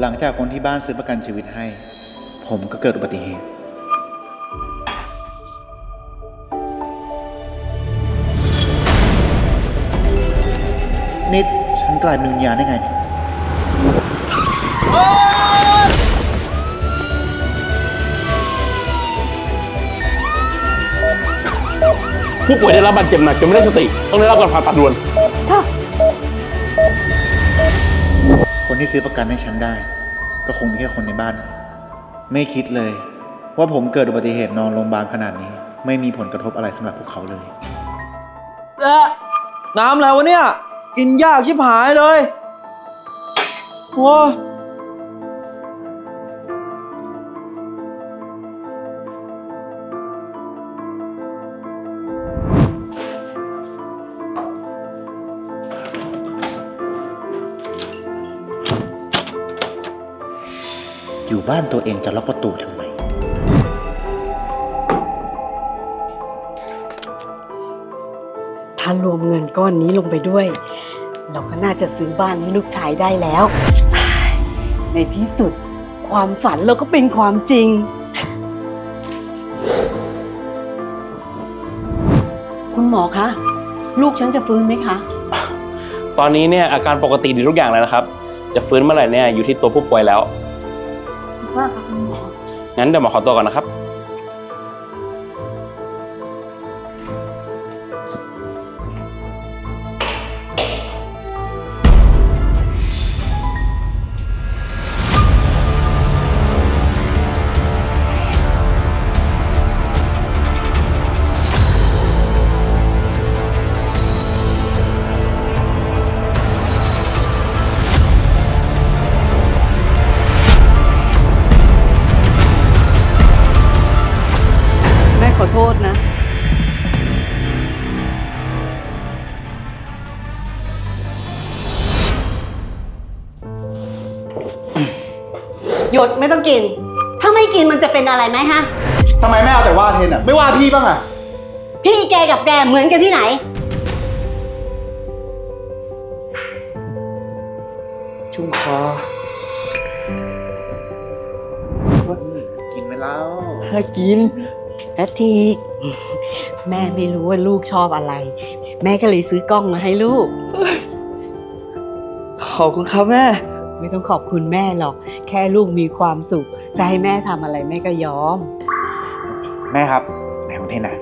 หลังจากคนที่บ้านซื้อประกันชีวิตให้ ผมก็เกิดอุบัติเหตุ นิดฉันกลายเป็นวิญญาณได้ไงเนี่ยผู้ป่วยได้รับบาดเจ็บหนักจนไม่ได้สติ ต้องได้รับการผ่าตัดด่วน ค นที่ซื้อประกันให้ฉันได้ ก็คงมีแค่คนในบ้าน ไม่คิดเลย ว่าผมเกิดอุบัติเหตุนอนโรงพยาบาลขนาดนี้ ไม่มีผลกระทบอะไรสำหรับพวกเขาเลย และน้ำอะไรวะเนี่ย กินยากชิบหายเลยโว้ อยู่บ้านตัวเองจะล็อกประตูทำไม ถ้ารวมเงินก้อนนี้ลงไปด้วย เราก็น่าจะซื้อบ้านให้ลูกชายได้แล้ว ในที่สุดความฝันเราก็เป็นความจริง คุณหมอคะ ลูกฉันจะฟื้นไหมคะ ตอนนี้เนี่ยอาการปกติดีทุกอย่างแล้วนะครับ จะฟื้นเมื่อไหร่เนี่ยอยู่ที่ตัวผู้ป่วยแล้ว มากค่ะคุณหมอ งั้นเดี๋ยวหมอขอตัวก่อนนะครับ หยดไม่ต้องกิน ถ้าไม่กินมันจะเป็นอะไรไหมฮะ ทำไมไม่เอาแต่ว่าเทนอะ ไม่ว่าพี่บ้างอะ พี่แกกับแกเหมือนกันที่ไหน ชุ่มคอกินไปแล้วให้กินแพททีกแม่ไม่รู้ว่าลูกชอบอะไร แม่ก็เลยซื้อกล้องมาให้ลูก ขอบคุณครับแม่ ไม่ต้องขอบคุณแม่หรอก แค่ลูกมีความสุข จะให้แม่ทำอะไรแม่ก็ยอม แม่ครับไหนของเทนอะ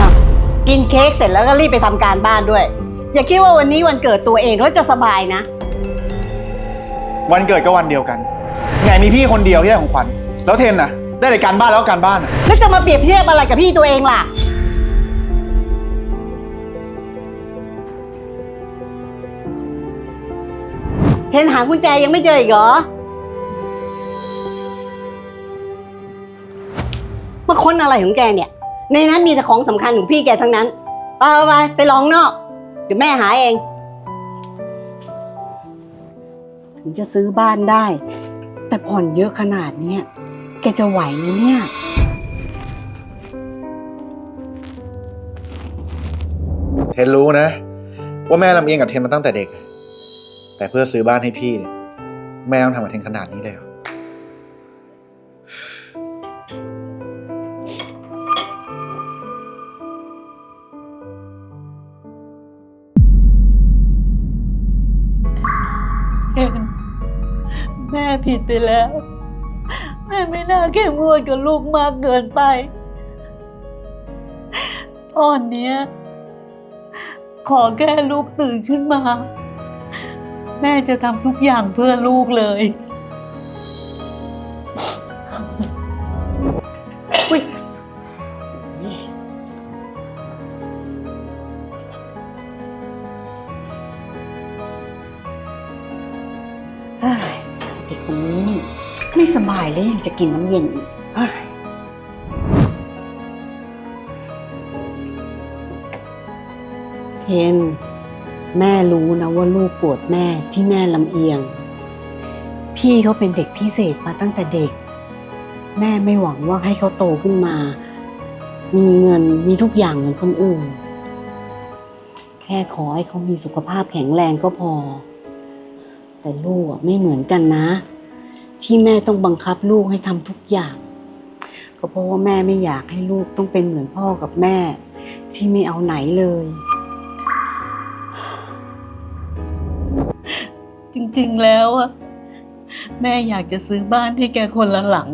อะกินเค้กเสร็จแล้วก็รีบไปทำการบ้านด้วย อย่าคิดว่าวันนี้วันเกิดตัวเองแล้วจะสบายนะ วันเกิดก็วันเดียวกันไงมีพี่คนเดียวที่ได้ของขวัญแล้วเทนอะได้แต่การบ้านแล้วก็การบ้านอะแล้วจะมาเปรียบเทียบอะไรกับพี่ตัวเองล่ะ นหากุญแจยังไม่เจออีกเหรอ มาค้นอะไรของแกเนี่ย ในนั้นมีแต่ของสำคัญของพี่แกทั้งนั้นไปไปไปไปลองนอก เดี๋ยวแม่หาเอง ถึงจะซื้อบ้านได้ แต่ผ่อนเยอะขนาดเนี้ยแกจะไหวไหมเนี่ย เทนรู้นะ ว่าแม่ลำเอียงกับเทนมาตั้งแต่เด็ก แต่เพื่อซื้อบ้านให้พี่เนี่ยแม่ต้องทำกับเทนขนาดนี้เลยเหรอเคนแม่ผิดไปแล้ว แม่ไม่น่าเข้มงวดกับลูกมากเกินไป ตอนเนี้ย ขอแค่ลูกตื่นขึ้นมา แม่จะทำทุกอย่างเพื่อลูกเลยเฮ้ยเด็กคนนี้นี่ไม่สบายแล้วยังจะกินน้ำเย็นอีกเฮ้ยเทน แม่รู้นะว่าลูกปวดแม่ที่แม่ลำเอียง พี่เขาเป็นเด็กพิเศษมาตั้งแต่เด็ก แม่ไม่หวังว่าให้เขาโตขึ้นมา มีเงินมีทุกอย่างเหมือนคนอื่น แค่ขอให้เขามีสุขภาพแข็งแรงก็พอ แต่ลูกอะไม่เหมือนกันนะ ที่แม่ต้องบังคับลูกให้ทำทุกอย่าง ก็เพราะว่าแม่ไม่อยากให้ลูกต้องเป็นเหมือนพ่อกับแม่ ที่ไม่เอาไหนเลย จริงๆแล้วอะแม่อยากจะซื้อบ้านให้แกคนละหลัง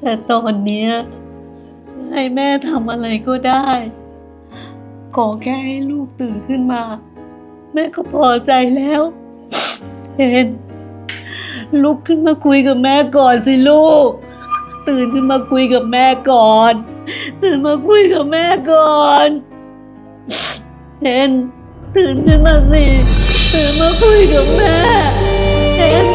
แต่ตอนเนี้ให้แม่ทำอะไรก็ได้ ขอแค่ให้ลูกตื่นขึ้นมา แม่ก็พอใจแล้วเห็นลุกขึ้นมาคุยกับแม่ก่อนสิลูก ตื่นขึ้นมาคุยกับแม่ก่อน ตื่นมาคุยกับแม่ก่อนเห็นตื่นขึ้นมาสิ ตื่นมาคุยกับแม่เอ็น